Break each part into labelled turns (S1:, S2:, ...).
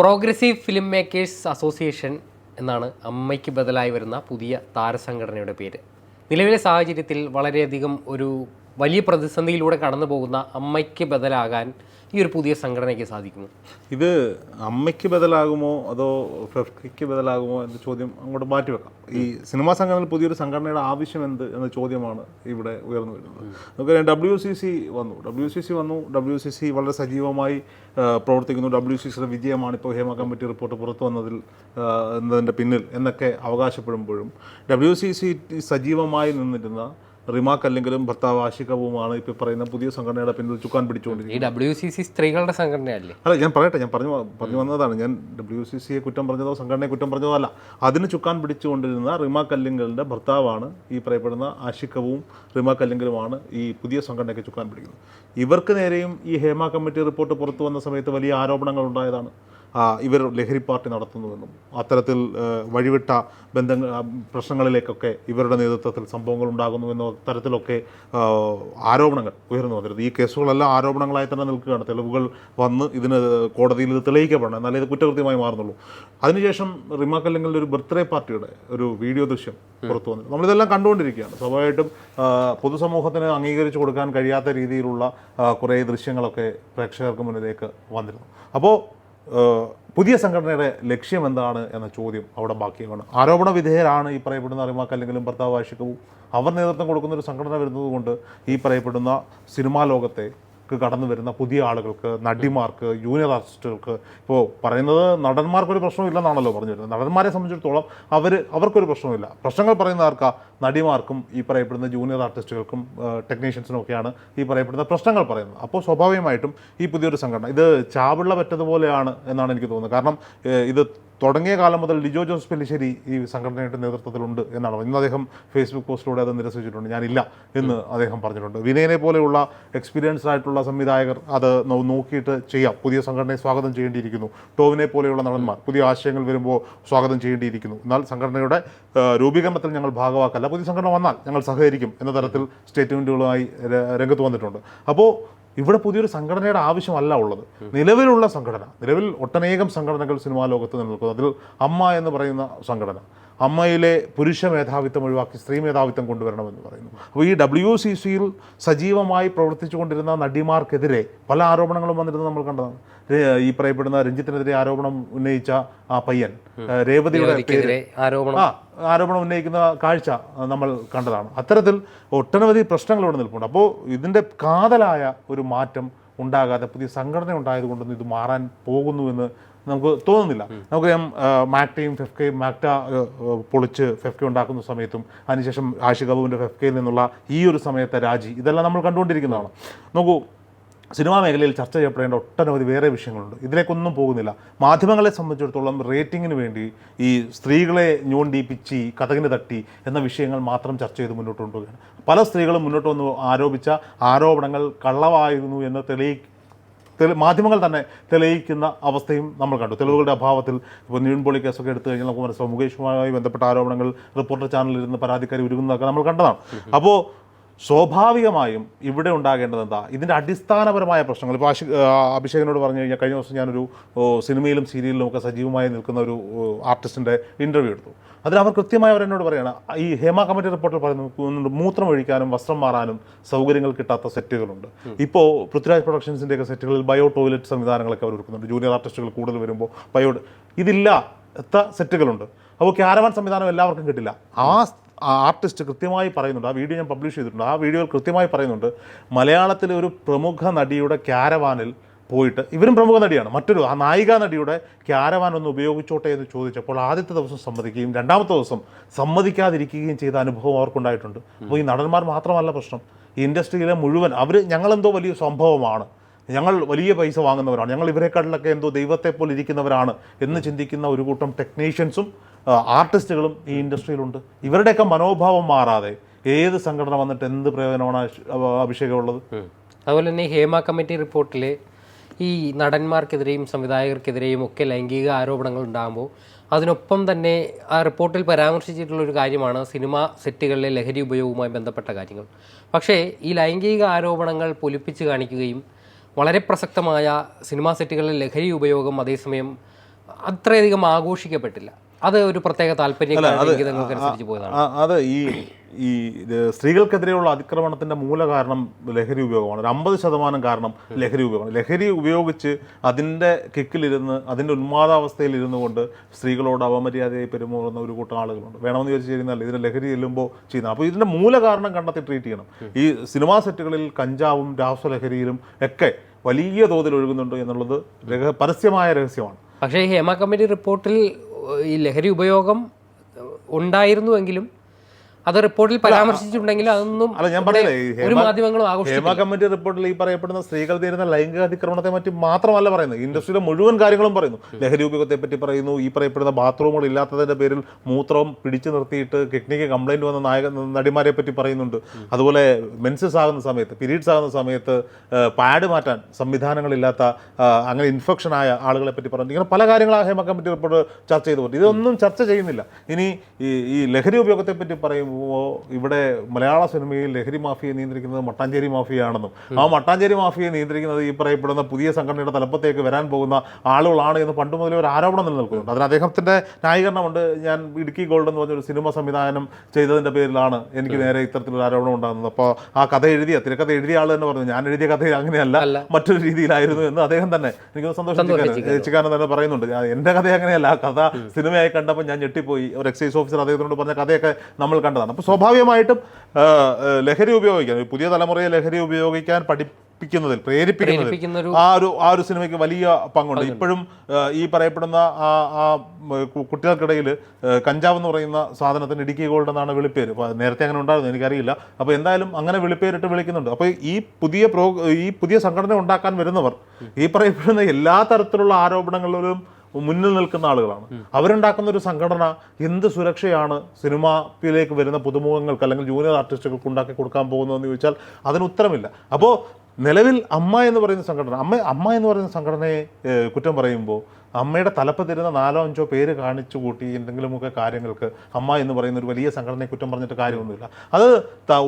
S1: Progressive film makers association എന്നാണ് അമ്മയ്ക്ക് ബദലായി വരുന്ന പുതിയ താരസംഘടനയുടെ പേര്. നിലവിലെ സാഹചര്യത്തിൽ വളരെയധികം ഒരു വലിയ പ്രതിസന്ധിയിലൂടെ കടന്നു പോകുന്ന അമ്മയ്ക്ക് ബദലാകാൻ ഈ ഒരു പുതിയ സംഘടനയ്ക്ക് സാധിക്കുമോ
S2: ഇത് അമ്മയ്ക്ക് ബദലാകുമോ അതോ ഫെഫ്കയ്ക്ക് ബദലാകുമോ എന്ന ചോദ്യം അങ്ങോട്ട് മാറ്റിവെക്കാം ഈ സിനിമാ സംഘടനയിൽ പുതിയൊരു സംഘടനയുടെ ആവശ്യം എന്ത് എന്ന ചോദ്യമാണ് ഇവിടെ ഉയർന്നു വരുന്നത്. നമുക്ക് ഡബ്ല്യു സി സി വന്നു. ഡബ്ല്യു സി സി വന്നു. ഡബ്ല്യു സി സി വളരെ സജീവമായി പ്രവർത്തിക്കുന്നു. ഡബ്ല്യു സി സിയുടെ വിജയമാണ് ഇപ്പോൾ ഹേമ കമ്മിറ്റി റിപ്പോർട്ട് പുറത്തു വന്നതിൽ എന്നതിന്റെ പിന്നിൽ എന്നൊക്കെ അവകാശപ്പെടുമ്പോഴും ഡബ്ല്യു സി സി സജീവമായി നിന്നിരുന്ന റിമാക്ക് അല്ലെങ്കിലും ഭർത്താവ് ആശികവുമാണ് ഇപ്പോൾ പറയുന്ന പുതിയ സംഘടനയുടെ പിന്നിൽ ചുക്കാൻ പിടിച്ചുകൊണ്ടിരിക്കുന്നത്.
S1: ഡബ്ല്യു സി സി സ്ത്രീകളുടെ സംഘടനയല്ലേ?
S2: അല്ല ഞാൻ പറയട്ടെ ഞാൻ പറഞ്ഞു പറഞ്ഞു വന്നതാണ്. ഞാൻ ഡബ്ല്യു സി സിയെ കുറ്റം പറഞ്ഞതോ സംഘടനയെ കുറ്റം പറഞ്ഞതോ അല്ല. അതിന് ചുക്കാൻ പിടിച്ചുകൊണ്ടിരുന്ന റിമാക്ക് കല്ലിങ്കലിന്റെ ഭർത്താവാണ് ഈ പറയപ്പെടുന്ന ആശിക്കവും റിമാക്ക് കല്ലിങ്കലുമാണ് ഈ പുതിയ സംഘടനയ്ക്ക് ചുക്കാൻ പിടിക്കുന്നത്. ഇവർക്ക് നേരെയും ഈ ഹേമ കമ്മിറ്റി റിപ്പോർട്ട് പുറത്തു വന്ന സമയത്ത് വലിയ ആരോപണങ്ങൾ ഉണ്ടായതാണ്. ഇവർ ലഹരി പാർട്ടി നടത്തുന്നുവെന്നും അത്തരത്തിൽ വഴിവിട്ട ബന്ധങ്ങൾ പ്രശ്നങ്ങളിലേക്കൊക്കെ ഇവരുടെ നേതൃത്വത്തിൽ സംഭവങ്ങൾ ഉണ്ടാകുന്നു എന്ന തരത്തിലൊക്കെ ആരോപണങ്ങൾ ഉയർന്നു വന്നിരുന്നു. ഈ കേസുകളെല്ലാം ആരോപണങ്ങളായി തന്നെ നിൽക്കുകയാണ്. തെളിവുകൾ വന്ന് ഇതിന് കോടതിയിൽ ഇത് തെളിയിക്കപ്പെടണം. എന്നാലേ ഇത് കുറ്റകൃത്യമായി മാറുന്നുള്ളൂ. അതിനുശേഷം അല്ലെങ്കിൽ ഒരു ബർത്ത്ഡേ പാർട്ടിയുടെ ഒരു വീഡിയോ ദൃശ്യം പുറത്തു വന്നിരുന്നു. നമ്മളിതെല്ലാം കണ്ടുകൊണ്ടിരിക്കുകയാണ്. സ്വാഭാവികമായിട്ടും പൊതുസമൂഹത്തിന് അംഗീകരിച്ചു കൊടുക്കാൻ കഴിയാത്ത രീതിയിലുള്ള കുറേ ദൃശ്യങ്ങളൊക്കെ പ്രേക്ഷകർക്ക് മുന്നിലേക്ക് വന്നിരുന്നു. അപ്പോൾ പുതിയ സംഘടനയുടെ ലക്ഷ്യം എന്താണ് എന്ന ചോദ്യം അവിടെ ബാക്കിയാണ് ആരോപണ വിധേയരാണ് ഈ പറയപ്പെടുന്ന അറിമാക്ക് അല്ലെങ്കിലും ഭർത്താവ് ആഷിക്കവും അവർ നേതൃത്വം കൊടുക്കുന്ന ഒരു സംഘടന വരുന്നത് കൊണ്ട് ഈ പറയപ്പെടുന്ന സിനിമാ ലോകത്തെ ക്ക് കടന്നു വരുന്ന പുതിയ ആളുകൾക്ക് നടിമാർക്ക് ജൂനിയർ ആർട്ടിസ്റ്റുകൾക്ക് ഇപ്പോൾ പറയുന്നത് നടന്മാർക്കൊരു പ്രശ്നമില്ലെന്നാണല്ലോ പറഞ്ഞു വരുന്നത് നടന്മാരെ സംബന്ധിച്ചിടത്തോളം അവർ അവർക്കൊരു പ്രശ്നമില്ല പ്രശ്നങ്ങൾ പറയുന്ന ആർക്കാ? നടിമാർക്കും ഈ പറയപ്പെടുന്ന ജൂനിയർ ആർട്ടിസ്റ്റുകൾക്കും ടെക്നീഷ്യൻസിനും ഒക്കെയാണ് ഈ പറയപ്പെടുന്ന പ്രശ്നങ്ങൾ പറയുന്നത്. അപ്പോൾ സ്വാഭാവികമായിട്ടും ഈ പുതിയൊരു സംഘടന ഇത് ചാവിള്ള പറ്റതുപോലെയാണ് എന്നാണ് എനിക്ക് തോന്നുന്നത്. കാരണം ഇത് തുടങ്ങിയ കാലം മുതൽ ലിജോ ജോസ് പെല്ലിശ്ശേരി ഈ സംഘടനയുടെ നേതൃത്വത്തിലുണ്ട് എന്നാണ് ഇന്ന് അദ്ദേഹം ഫേസ്ബുക്ക് പോസ്റ്റിലൂടെ അത് നിരസിച്ചിട്ടുണ്ട്. ഞാനില്ല എന്ന് അദ്ദേഹം പറഞ്ഞിട്ടുണ്ട്. വിനയനെ പോലെയുള്ള എക്സ്പീരിയൻസ് ആയിട്ടുള്ള സംവിധായകർ അത് നോക്കിയിട്ട് ചെയ്യാം. പുതിയ സംഘടനയെ സ്വാഗതം ചെയ്യേണ്ടിയിരിക്കുന്നു. ടോവിനെ പോലെയുള്ള നടന്മാർ പുതിയ ആശയങ്ങൾ വരുമ്പോൾ സ്വാഗതം ചെയ്യേണ്ടിയിരിക്കുന്നു. എന്നാൽ സംഘടനയുടെ രൂപീകരണത്തിൽ ഞങ്ങൾ ഭാഗമാക്കല്ല പുതിയ സംഘടന വന്നാൽ ഞങ്ങൾ സഹകരിക്കും എന്ന തരത്തിൽ സ്റ്റേറ്റ്മെന്റുകളുമായി രംഗത്ത് വന്നിട്ടുണ്ട്. അപ്പോൾ ഇവിടെ പുതിയൊരു സംഘടനയുടെ ആവശ്യമല്ല ഉള്ളത്. നിലവിലുള്ള സംഘടന നിലവിൽ ഒട്ടനേകം സംഘടനകൾ സിനിമാ ലോകത്ത് നിലനിൽക്കുന്നു. അതിൽ അമ്മ എന്ന് പറയുന്ന സംഘടന അമ്മയിലെ പുരുഷ മേധാവിത്വം ഒഴിവാക്കി സ്ത്രീ മേധാവിത്വം കൊണ്ടുവരണമെന്ന് പറയുന്നു. അപ്പോൾ ഈ ഡബ്ല്യു സി സിയിൽ സജീവമായി പ്രവർത്തിച്ചുകൊണ്ടിരുന്ന നടിമാർക്കെതിരെ പല ആരോപണങ്ങളും വന്നിരുന്നത് നമ്മൾ കണ്ടതാണ്. ഈ പറയപ്പെടുന്ന രഞ്ജിത്തിനെതിരെ ആരോപണം ഉന്നയിച്ച ആ പയ്യൻ രേവതിയുടെ പേര്
S1: ആരോപണം.
S2: ആ ആരോപണം ഉന്നയിക്കുന്ന കാഴ്ച നമ്മൾ കണ്ടതാണ്. അത്തരത്തിൽ ഒട്ടനവധി പ്രശ്നങ്ങൾ ഇവിടെ നിൽപ്പുണ്ട്. അപ്പോൾ ഇതിന്റെ കാതലായ ഒരു മാറ്റം ഉണ്ടാകാതെ പുതിയ സംഘടന ഉണ്ടായതുകൊണ്ടൊന്നും ഇത് മാറാൻ പോകുന്നു എന്ന് നമുക്ക് തോന്നുന്നില്ല. നമുക്കറിയാം മാക്ടയും ഫെഫ്കയും മാക്ട പൊളിച്ച് ഫെഫ്ക ഉണ്ടാക്കുന്ന സമയത്തും അതിനുശേഷം ആഷി അബുവിന്റെ ഫെഫ്കയിൽ നിന്നുള്ള ഈ ഒരു സമയത്തെ രാജി ഇതെല്ലാം നമ്മൾ കണ്ടുകൊണ്ടിരിക്കുന്നതാണ്. നോക്കൂ സിനിമാ മേഖലയിൽ ചർച്ച ചെയ്യപ്പെടേണ്ട ഒട്ടനവധി വേറെ വിഷയങ്ങളുണ്ട്. ഇതിലേക്കൊന്നും പോകുന്നില്ല. മാധ്യമങ്ങളെ സംബന്ധിച്ചിടത്തോളം റേറ്റിങ്ങിന് വേണ്ടി ഈ സ്ത്രീകളെ ഞോണ്ടി പിച്ചി കഥകിന് തട്ടി എന്ന വിഷയങ്ങൾ മാത്രം ചർച്ച ചെയ്ത് മുന്നോട്ട് കൊണ്ടുപോവുകയാണ്. പല സ്ത്രീകളും മുന്നോട്ട് വന്ന് ആരോപിച്ച ആരോപണങ്ങൾ കള്ളവായിരുന്നു എന്ന് തെളിയി തെളി മാധ്യമങ്ങൾ തന്നെ തെളിയിക്കുന്ന അവസ്ഥയും നമ്മൾ കണ്ടു. തെളിവുകളുടെ അഭാവത്തിൽ ഇപ്പോൾ നീൺപോളി കേസൊക്കെ എടുത്തു കഴിഞ്ഞാൽ നമുക്ക് മനസ്സിലാവും മുകേഷുമായി ബന്ധപ്പെട്ട ആരോപണങ്ങൾ റിപ്പോർട്ടർ ചാനലിൽ ഇരുന്ന് പരാതിക്കാരി ഉരുകുന്നതൊക്കെ നമ്മൾ കണ്ടതാണ്. അപ്പോൾ സ്വാഭാവികമായും ഇവിടെ ഉണ്ടാകേണ്ടത് എന്താ? ഇതിന്റെ അടിസ്ഥാനപരമായ പ്രശ്നങ്ങൾ. ഇപ്പോൾ ആശി അഭിഷേകനോട് പറഞ്ഞു കഴിഞ്ഞാൽ കഴിഞ്ഞ ദിവസം ഞാനൊരു സിനിമയിലും സീരിയലിലും ഒക്കെ സജീവമായി നിൽക്കുന്ന ഒരു ആർട്ടിസ്റ്റിന്റെ ഇന്റർവ്യൂ എടുത്തു. അതിൽ അവർ കൃത്യമായി അവർ എന്നോട് പറയണം ഈ ഹേമ കമ്മിറ്റി റിപ്പോർട്ടിൽ പറയുന്നത് മൂത്രം ഒഴിക്കാനും വസ്ത്രം മാറാനും സൗകര്യങ്ങൾ കിട്ടാത്ത സെറ്റുകളുണ്ട്. ഇപ്പോൾ പൃഥ്വിരാജ് പ്രൊഡക്ഷൻസിന്റെയൊക്കെ സെറ്റുകളിൽ ബയോ ടോയ്ലറ്റ് സംവിധാനങ്ങളൊക്കെ അവർ ഒരുക്കുന്നുണ്ട്. ജൂനിയർ ആർട്ടിസ്റ്റുകൾ കൂടുതൽ വരുമ്പോൾ ബയോ ഇതില്ല എത്ര സെറ്റുകളുണ്ട്. അപ്പോൾ ക്യാരവാൻ സംവിധാനം എല്ലാവർക്കും കിട്ടില്ല. ആ ആർട്ടിസ്റ്റ് കൃത്യമായി പറയുന്നുണ്ട്. ആ വീഡിയോ ഞാൻ പബ്ലിഷ് ചെയ്തിട്ടുണ്ട്. ആ വീഡിയോയിൽ കൃത്യമായി പറയുന്നുണ്ട് മലയാളത്തിലെ ഒരു പ്രമുഖ നടിയുടെ ക്യാരവാനിൽ പോയിട്ട് ഇവരും പ്രമുഖ നടിയാണ്. മറ്റൊരു ആ നായിക നടിയുടെ ക്യാരവാൻ ഒന്ന് ഉപയോഗിച്ചോട്ടെ എന്ന് ചോദിച്ചപ്പോൾ ആദ്യത്തെ ദിവസം സമ്മതിക്കുകയും രണ്ടാമത്തെ ദിവസം സമ്മതിക്കാതിരിക്കുകയും ചെയ്ത അനുഭവം അവർക്കുണ്ടായിട്ടുണ്ട്. അപ്പോൾ ഈ നടന്മാർ മാത്രമല്ല പ്രശ്നം. ഈ ഇൻഡസ്ട്രിയിലെ മുഴുവൻ അവർ ഞങ്ങളെന്തോ വലിയ സംഭവമാണ്. ഞങ്ങൾ വലിയ പൈസ വാങ്ങുന്നവരാണ്. ഞങ്ങൾ ഇവരെക്കാട്ടിലൊക്കെ എന്തോ ദൈവത്തെ പോലെ ഇരിക്കുന്നവരാണ് എന്ന് ചിന്തിക്കുന്ന ഒരു കൂട്ടം ടെക്നീഷ്യൻസും ആർട്ടിസ്റ്റുകളും ഈ ഇൻഡസ്ട്രിയിലുണ്ട്. ഇവരുടെയൊക്കെ മനോഭാവം മാറാതെ ഏത് സംഘടന വന്നിട്ട് എന്ത് പ്രയോജനമാണ് അഭിഷേകമുള്ളത്.
S1: അതുപോലെ തന്നെ ഹേമ കമ്മിറ്റി റിപ്പോർട്ടിൽ ഈ നടന്മാർക്കെതിരെയും സംവിധായകർക്കെതിരെയും ഒക്കെ ലൈംഗിക ആരോപണങ്ങൾ ഉണ്ടാകുമ്പോൾ അതിനൊപ്പം തന്നെ ആ റിപ്പോർട്ടിൽ പരാമർശിച്ചിട്ടുള്ള ഒരു കാര്യമാണ് സിനിമ സെറ്റുകളിലെ ലഹരി ഉപയോഗവുമായി ബന്ധപ്പെട്ട കാര്യങ്ങൾ. പക്ഷേ ഈ ലൈംഗിക ആരോപണങ്ങൾ പൊലിപ്പിച്ച് കാണിക്കുകയും വളരെ പ്രസക്തമായ സിനിമാ സെറ്റുകളിൽ ലഹരി ഉപയോഗം അതേസമയം അത്രയധികം ആഘോഷിക്കപ്പെട്ടില്ല. അത് ഒരു പ്രത്യേക താല്പര്യം പോയതാണ്.
S2: അത് ഈ ഈ സ്ത്രീകൾക്കെതിരെയുള്ള അതിക്രമണത്തിന്റെ മൂല കാരണം ലഹരി ഉപയോഗമാണ്. ഒരു അമ്പത് ശതമാനം കാരണം ലഹരി ഉപയോഗമാണ്. ലഹരി ഉപയോഗിച്ച് അതിന്റെ കിക്കിലിരുന്ന് അതിന്റെ ഉന്മാദാവസ്ഥയിൽ ഇരുന്നു കൊണ്ട് സ്ത്രീകളോട് അപമര്യാദയായി പെരുമാറുന്ന ഒരു കൂട്ടം ആളുകളുണ്ട്. വേണമെന്ന് ചോദിച്ചു കഴിഞ്ഞാൽ ഇതിന് ലഹരി ചെല്ലുമ്പോൾ ചെയ്യുന്നത് അപ്പോൾ ഇതിന്റെ മൂല കാരണം കണ്ടെത്തി ട്രീറ്റ് ചെയ്യണം. ഈ സിനിമാ സെറ്റുകളിൽ കഞ്ചാവും രാസലഹരിയിലും ഒക്കെ വലിയ തോതിൽ ഒഴുകുന്നുണ്ട് എന്നുള്ളത് പരസ്യമായ രഹസ്യമാണ്.
S1: പക്ഷേ ഹേമ കമ്മിറ്റി റിപ്പോർട്ടിൽ ഈ ലഹരി ഉപയോഗം ഉണ്ടായിരുന്നുവെങ്കിലും അത് റിപ്പോർട്ടിൽ പരാമർശിച്ചിട്ടുണ്ടെങ്കിലും അതൊന്നും
S2: അല്ല ഞാൻ പറഞ്ഞില്ലേ
S1: ഒരു മാധ്യമങ്ങളും
S2: ഹേമ കമ്മിറ്റി റിപ്പോർട്ടിൽ ഈ പറയപ്പെടുന്ന സ്ത്രീകൾ തീരുന്ന ലൈംഗിക അതിക്രമണത്തെ പറ്റി മാത്രമല്ല പറയുന്നത്. ഇൻഡസ്ട്രിയിലെ മുഴുവൻ കാര്യങ്ങളും പറയുന്നു. ലഹരി ഉപയോഗത്തെ പറ്റി പറയുന്നു. ഈ പറയപ്പെടുന്ന ബാത്റൂമുകൾ ഇല്ലാത്തതിന്റെ പേരിൽ മൂത്രം പിടിച്ചു നിർത്തിയിട്ട് കിഡ്നിക്ക് കംപ്ലൈന്റ് വന്ന നായക നടിമാരെ പറ്റി പറയുന്നുണ്ട്. അതുപോലെ മെൻസസ് ആകുന്ന സമയത്ത് പീരീഡ്സ് ആകുന്ന സമയത്ത് പാഡ് മാറ്റാൻ സംവിധാനങ്ങളില്ലാത്ത അങ്ങനെ ഇൻഫെക്ഷൻ ആയ ആളുകളെ പറ്റി പറഞ്ഞു ഇങ്ങനെ പല കാര്യങ്ങളും ആ ഹേമ കമ്മിറ്റി റിപ്പോർട്ട് ചർച്ച ചെയ്തു പോയി. ഇതൊന്നും ചർച്ച ചെയ്യുന്നില്ല. ഇനി ഈ ഈ ലഹരി ഉപയോഗത്തെ പറ്റി പറയുമ്പോൾ ഇവിടെ മലയാള സിനിമയിൽ ലഹരി മാഫിയെ നിയന്ത്രിക്കുന്നത് മട്ടാഞ്ചേരി മാഫിയാണെന്നും ആ മട്ടാഞ്ചേരി മാഫിയെ നിയന്ത്രിക്കുന്നത് ഈ പറയപ്പെടുന്ന പുതിയ സംഘടനയുടെ തലപ്പത്തേക്ക് വരാൻ പോകുന്ന ആളുകളാണ് എന്ന് പണ്ട് മുതലേ ഒരു ആരോപണം നിലനിൽക്കുന്നുണ്ട്. അതിന് അദ്ദേഹത്തിന്റെ ന്യായീകരണമുണ്ട്. ഞാൻ ഇടുക്കി ഗോൾഡ് എന്ന് പറഞ്ഞൊരു സിനിമ സംവിധാനം ചെയ്തതിന്റെ പേരിലാണ് എനിക്ക് നേരെ ഇത്തരത്തിലൊരു ആരോപണം ഉണ്ടാകുന്നത്. അപ്പോൾ ആ കഥ എഴുതിയ തിരക്കഥ എഴുതിയ ആൾ തന്നെ പറഞ്ഞു ഞാൻ എഴുതിയ കഥ അങ്ങനെയല്ല മറ്റൊരു രീതിയിലായിരുന്നു എന്ന് അദ്ദേഹം തന്നെ എനിക്ക് സന്തോഷം ചിക്കാനൻ തന്നെ പറയുന്നുണ്ട്. എന്റെ കഥ അങ്ങനെയല്ല ആ കഥ സിനിമയായി കണ്ടപ്പോൾ ഞാൻ ഞെട്ടിപ്പോയി. ഒരു എക്സൈസ് ഓഫീസർ അദ്ദേഹത്തിനോട് പറഞ്ഞ കഥയൊക്കെ നമ്മൾ കണ്ടതാണ് അപ്പോൾ സ്വാഭാവികമായിട്ടും ലഹരി ഉപയോഗിക്കാൻ ഒരു പുതിയ തലമുറയെ ലഹരി ഉപയോഗിക്കാൻ പഠിപ്പിക്കുന്നതിൽ പ്രേരിപ്പിക്കുന്നതിൽ ആ ഒരു ആ ഒരു സിനിമയ്ക്ക് വലിയ പങ്കുണ്ട്. ഇപ്പോഴും ഈ പറയപ്പെടുന്ന ആ ആ കുട്ടികൾക്കിടയിൽ കഞ്ചാവ് എന്ന് പറയുന്ന സാധനത്തിന് ഇടുക്കി ഗോൾഡ് എന്നാണ് വിളിപ്പേര്. നേരത്തെ അങ്ങനെ ഉണ്ടായിരുന്നു എനിക്കറിയില്ല. അപ്പോൾ എന്തായാലും അങ്ങനെ വിളിപ്പേരിട്ട് വിളിക്കുന്നുണ്ട്. അപ്പോൾ ഈ പുതിയ പ്രോ ഈ പുതിയ സംഘടന ഉണ്ടാക്കാൻ വരുന്നവർ ഈ പറയപ്പെടുന്ന എല്ലാ തരത്തിലുള്ള ആരോപണങ്ങളിലും മുന്നിൽ നിൽക്കുന്ന ആളുകളാണ്. അവരുണ്ടാക്കുന്ന ഒരു സംഘടന എന്ത് സുരക്ഷയാണ് സിനിമയിലേക്ക് വരുന്ന പുതുമുഖങ്ങൾക്ക് അല്ലെങ്കിൽ ജൂനിയർ ആർട്ടിസ്റ്റുകൾക്ക് ഉണ്ടാക്കി കൊടുക്കാൻ പോകുന്നതെന്ന് ചോദിച്ചാൽ അതിന് ഉത്തരമില്ല. അപ്പോൾ നിലവിൽ അമ്മ എന്ന് പറയുന്ന സംഘടന അമ്മ അമ്മ എന്ന് പറയുന്ന സംഘടനയെ കുറ്റം പറയുമ്പോൾ അമ്മയുടെ തലപ്പത്തിരുന്ന നാലോ അഞ്ചോ പേര് കാണിച്ചു കൂട്ടി എന്തെങ്കിലുമൊക്കെ കാര്യങ്ങൾക്ക് അമ്മ എന്ന് പറയുന്ന ഒരു വലിയ സംഘടനയെ കുറ്റം പറഞ്ഞിട്ട് കാര്യമൊന്നുമില്ല. അത്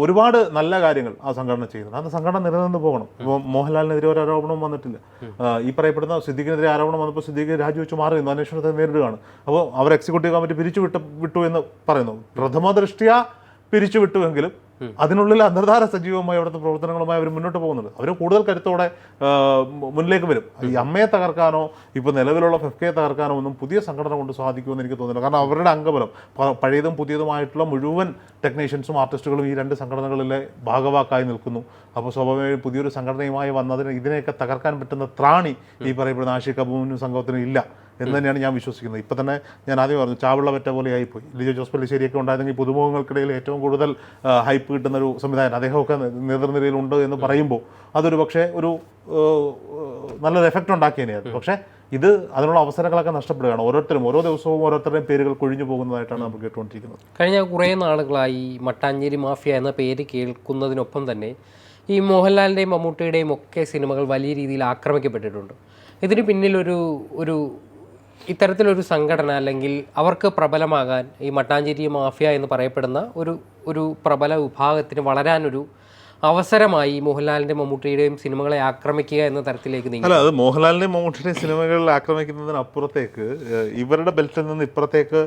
S2: ഒരുപാട് നല്ല കാര്യങ്ങൾ ആ സംഘടന ചെയ്യുന്നുണ്ട്. അത് സംഘടന നിലനിന്ന് പോകണം. ഇപ്പോൾ മോഹൻലാലിനെതിരെ ഒരു ആരോപണവും വന്നിട്ടില്ല. ഈ പറയപ്പെടുന്ന സിദ്ദീഖിനെതിരെ ആരോപണം വന്നപ്പോൾ സിദ്ദീഖ് രാജിവെച്ച് മാറി നിന്നു അന്വേഷണത്തെ നേരിടുകയാണ്. അപ്പോൾ അവർ എക്സിക്യൂട്ടീവ് കമ്മിറ്റി പിരിച്ചു വിട്ട് വിട്ടു എന്ന് പറയുന്നു. പ്രഥമ ദൃഷ്ടിയ പിരിച്ചു വിട്ടുവെങ്കിലും അതിനുള്ളിൽ അന്തർധാര സജീവമായി അവിടുത്തെ പ്രവർത്തനങ്ങളുമായി അവർ മുന്നോട്ട് പോകുന്നുണ്ട്. അവർ കൂടുതൽ കരുത്തോടെ മുന്നിലേക്ക് വരും. ഈ അമ്മയെ തകർക്കാനോ ഇപ്പോൾ നിലവിലുള്ള ഫെഫ്കയെ തകർക്കാനോ ഒന്നും പുതിയ സംഘടന കൊണ്ട് സാധിക്കുമെന്ന് എനിക്ക് തോന്നുന്നില്ല. കാരണം അവരുടെ അംഗബലം പഴയതും പുതിയതുമായിട്ടുള്ള മുഴുവൻ ടെക്നീഷ്യൻസും ആർട്ടിസ്റ്റുകളും ഈ രണ്ട് സംഘടനകളിലെ ഭാഗവാക്കായി നിൽക്കുന്നു. അപ്പോൾ സ്വാഭാവികമായും പുതിയൊരു സംഘടനയുമായി വന്നതിന് ഇതിനെയൊക്കെ തകർക്കാൻ പറ്റുന്ന ത്രാണി ഈ പറയപ്പെടുന്ന ആഷിക് കപൂറിനും സംഘത്തിനും ഇല്ല. എന്ന് തന്നെയാണ് ഞാൻ വിശ്വസിക്കുന്നത്. ഇപ്പം തന്നെ ഞാൻ ആദ്യം പറഞ്ഞു ചാവുള്ള പറ്റ പോലെ ആയിപ്പോയി. ലിജോ ജോസ് പല്ലിശ്ശേരിയൊക്കെ ഉണ്ടായിരുന്നെങ്കിൽ പുതുമുഖങ്ങൾക്കിടയിൽ ഏറ്റവും കൂടുതൽ ഹൈപ്പ് കിട്ടുന്ന ഒരു സംവിധാനം അദ്ദേഹമൊക്കെ നേതൃനിരയിലുണ്ട് എന്ന് പറയുമ്പോൾ അതൊരു പക്ഷേ ഒരു നല്ലൊരു എഫക്റ്റ് ഉണ്ടാക്കിയതിനെ അത് പക്ഷേ ഇത് അതിനുള്ള അവസരങ്ങളൊക്കെ നഷ്ടപ്പെടുകയാണ് ഓരോരുത്തരും. ഓരോ ദിവസവും ഓരോരുത്തരുടെയും പേരുകൾ കൊഴിഞ്ഞു പോകുന്നതായിട്ടാണ് നമ്മൾ കേട്ടുകൊണ്ടിരിക്കുന്നത്.
S1: കഴിഞ്ഞ കുറേ നാളുകളായി മട്ടാഞ്ചേരി മാഫിയ എന്ന പേര് കേൾക്കുന്നതിനൊപ്പം തന്നെ ഈ മോഹൻലാലിന്റെയും മമ്മൂട്ടിയുടെയും ഒക്കെ സിനിമകൾ വലിയ രീതിയിൽ ആക്രമിക്കപ്പെട്ടിട്ടുണ്ട്. ഇതിന് പിന്നിലൊരു ഒരു ഇത്തരത്തിലൊരു സംഘടന അല്ലെങ്കിൽ അവർക്ക് പ്രബലമാകാൻ ഈ മട്ടാഞ്ചേരി മാഫിയ എന്ന് പറയപ്പെടുന്ന ഒരു ഒരു പ്രബല വിഭാഗത്തിന് വളരാനൊരു അവസരമായി മോഹൻലാലിന്റെ മമ്മൂട്ടിയുടെയും സിനിമകളെ ആക്രമിക്കുക എന്ന തരത്തിലേക്ക് നീങ്ങി.
S2: അല്ല അത് മോഹൻലാലിന്റെ മമ്മൂട്ടിയുടെയും സിനിമകളിൽ ആക്രമിക്കുന്നതിനപ്പുറത്തേക്ക് ഇവരുടെ ബെൽറ്റിൽ നിന്ന് ഇപ്പുറത്തേക്ക്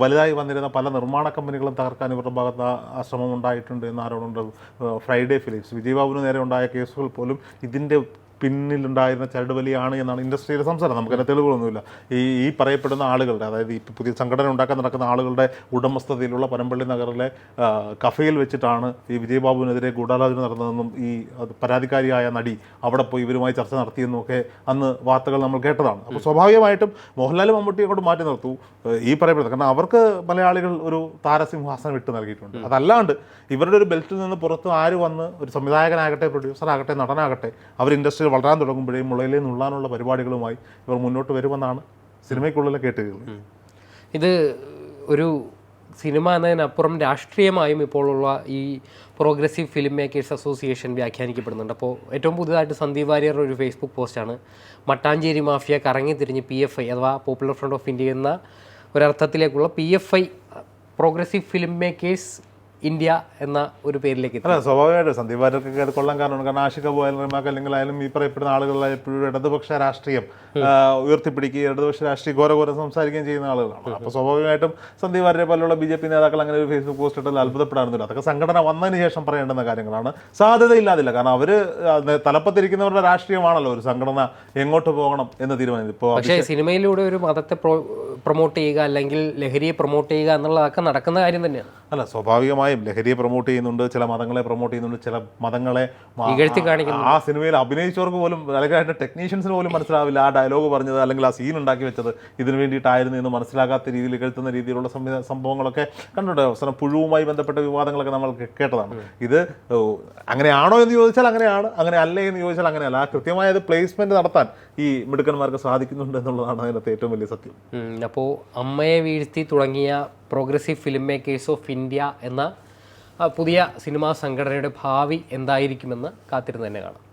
S2: വലുതായി വന്നിരുന്ന പല നിർമ്മാണ കമ്പനികളും തകർക്കാൻ ഇവരുടെ ഭാഗത്ത് ആ- ശ്രമം ഉണ്ടായിട്ടുണ്ട് എന്ന് ആരോടുണ്ട് ഫ്രൈഡേ ഫിലിപ്സ് വിജയബാബുവിന് നേരെ ഉണ്ടായ കേസുകൾ പോലും ഇതിന്റെ പിന്നിലുണ്ടായിരുന്ന ചരടുവലിയാണ് എന്നാണ് ഇൻഡസ്ട്രിയിലെ സംസാരം. നമുക്കതിന് തെളിവുകളൊന്നുമില്ല. ഈ ഈ പറയപ്പെടുന്ന ആളുകളുടെ അതായത് ഈ പുതിയ സംഘടന ഉണ്ടാക്കാൻ നടക്കുന്ന ആളുകളുടെ ഉടമസ്ഥതയിലുള്ള പനമ്പള്ളി നഗറിലെ കഫയിൽ വെച്ചിട്ടാണ് ഈ വിജയബാബുവിനെതിരെ ഗൂഢാലോചന നടന്നതെന്നും ഈ പരാതിക്കാരിയായ നടി അവിടെ പോയി ഇവരുമായി ചർച്ച നടത്തിയെന്നും ഒക്കെ അന്ന് വാർത്തകൾ നമ്മൾ കേട്ടതാണ്. അപ്പോൾ സ്വാഭാവികമായിട്ടും മോഹൻലാൽ മമ്മൂട്ടി അങ്ങോട്ട് മാറ്റി നിർത്തൂ ഈ പറയപ്പെടുന്നത്. കാരണം അവർക്ക് മലയാളികൾ ഒരു താരസിംഹാസനം വിട്ടു നൽകിയിട്ടുണ്ട്. അതല്ലാണ്ട് ഇവരുടെ ഒരു ബെൽറ്റിൽ നിന്ന് പുറത്ത് ആര് വന്ന് ഒരു സംവിധായകനാകട്ടെ പ്രൊഡ്യൂസർ ആകട്ടെ നടനാകട്ടെ അവർ വളരാൻ തുടങ്ങുമ്പോഴേ മുളയിലേ നുള്ളാനുള്ള പരിപാടികളുമായി ഇവർ മുന്നോട്ട് വരുമെന്നാണ് സിനിമയ്ക്കുള്ളിലെ കേട്ടുകൾ
S1: ഇത് ഒരു സിനിമ എന്നതിനപ്പുറം രാഷ്ട്രീയമായും ഇപ്പോഴുള്ള ഈ പ്രോഗ്രസീവ് ഫിലിം മേക്കേഴ്സ് അസോസിയേഷൻ വ്യാഖ്യാനിക്കപ്പെടുന്നുണ്ട്. അപ്പോൾ ഏറ്റവും പുതിയതായിട്ട് സന്ദീപ് വാര്യറുടെ ഒരു ഫേസ്ബുക്ക് പോസ്റ്റാണ്. മട്ടാഞ്ചേരി മാഫിയ കറങ്ങി തിരിഞ്ഞ് പി എഫ് ഐ അഥവാ പോപ്പുലർ ഫ്രണ്ട് ഓഫ് ഇന്ത്യ എന്ന ഒരർത്ഥത്തിലേക്കുള്ള P F I progressive film makers India എന്ന ഒരു പേരിലേക്ക്
S2: അല്ല സ്വാഭാവികമായിട്ടും സന്ദീപ് വാര്യർക്കൊക്കെ അത് കൊള്ളാൻ കാരണം കാരണം ആഷിക പോയാലും റിമാക്ക് അല്ലെങ്കിൽ ആയാലും ഈ പറയപ്പെടുന്ന ആളുകളായ എപ്പോഴും ഇടതുപക്ഷ രാഷ്ട്രീയം ഉയർത്തിപ്പിടിക്കുക ഉയർത്തിപ്പിടിക്കുകയും ഇടതുപക്ഷ രാഷ്ട്രീയ ഘോര ഘോര സംസാരിക്കുകയും ചെയ്യുന്ന ആളുകളാണ്. അപ്പോൾ സ്വാഭാവികമായിട്ടും സന്ദീപ് വാര്യരെ പോലുള്ള ബി ജെ പി നേതാക്കൾ അങ്ങനെ ഒരു ഫേസ്ബുക്ക് പോസ്റ്റ് ഇട്ടാൽ അത്ഭുതപ്പെടാറുണ്ട്. അതൊക്കെ സംഘടന വന്നതിന് ശേഷം പറയേണ്ടുന്ന കാര്യങ്ങളാണ്. സാധ്യതയില്ലാതില്ല. കാരണം അവർ തലപ്പത്തിരിക്കുന്നവരുടെ രാഷ്ട്രീയമാണല്ലോ ഒരു സംഘടന എങ്ങോട്ട് പോകണം എന്ന് തീരുമാനിച്ചു ഇപ്പോൾ
S1: പക്ഷേ സിനിമയിലൂടെ ഒരു മതത്തെ പ്രൊമോട്ട് ചെയ്യുക അല്ലെങ്കിൽ ലഹരിയെ പ്രൊമോട്ട് ചെയ്യുക എന്നുള്ളതൊക്കെ നടക്കുന്ന കാര്യം തന്നെയാണ്.
S2: അല്ല സ്വാഭാവികമായും ലഹരിയെ പ്രൊമോട്ട് ചെയ്യുന്നുണ്ട് ചില മതങ്ങളെ പ്രൊമോട്ട് ചെയ്യുന്നുണ്ട് ചില മതങ്ങളെ ആ- സിനിമയിൽ അഭിനയിച്ചവർക്ക് പോലും അല്ലെങ്കിൽ അതിന്റെ ടെക്നീഷ്യൻസിന് പോലും മനസ്സിലാവില്ല ആ ഡയലോഗ് പറഞ്ഞത് അല്ലെങ്കിൽ ആ സീൻ ഉണ്ടാക്കി വെച്ചത്. ഇതിനു വേണ്ടിയിട്ടായിരുന്നു എന്ന് മനസ്സിലാകാത്ത രീതിയിൽ കേൾത്തുന്ന രീതിയിലുള്ള സംഭവങ്ങളൊക്കെ കണ്ടിട്ടുണ്ട്. അവസരം പുഴുവുമായി ബന്ധപ്പെട്ട വിവാദങ്ങളൊക്കെ നമ്മൾ കേട്ടതാണ്. ഇത് അങ്ങനെയാണോ എന്ന് ചോദിച്ചാൽ അങ്ങനെയാണ് അങ്ങനെ അല്ലേ എന്ന് ചോദിച്ചാൽ അങ്ങനെയല്ല. ആ കൃത്യമായത് പ്ലേസ്മെന്റ് നടത്താൻ ഈ മിടുക്കന്മാർക്ക് സാധിക്കുന്നുണ്ട് എന്നുള്ളതാണ് അതിനകത്ത് ഏറ്റവും വലിയ സത്യം.
S1: അപ്പോൾ അമ്മയെ വീഴ്ത്തി തുടങ്ങിയ progressive film makers of India എന്ന പുതിയ സിനിമാ സംഘടനയുടെ ഭാവി എന്തായിരിക്കുമെന്ന് കാത്തിരുന്ന് തന്നെ കാണാം.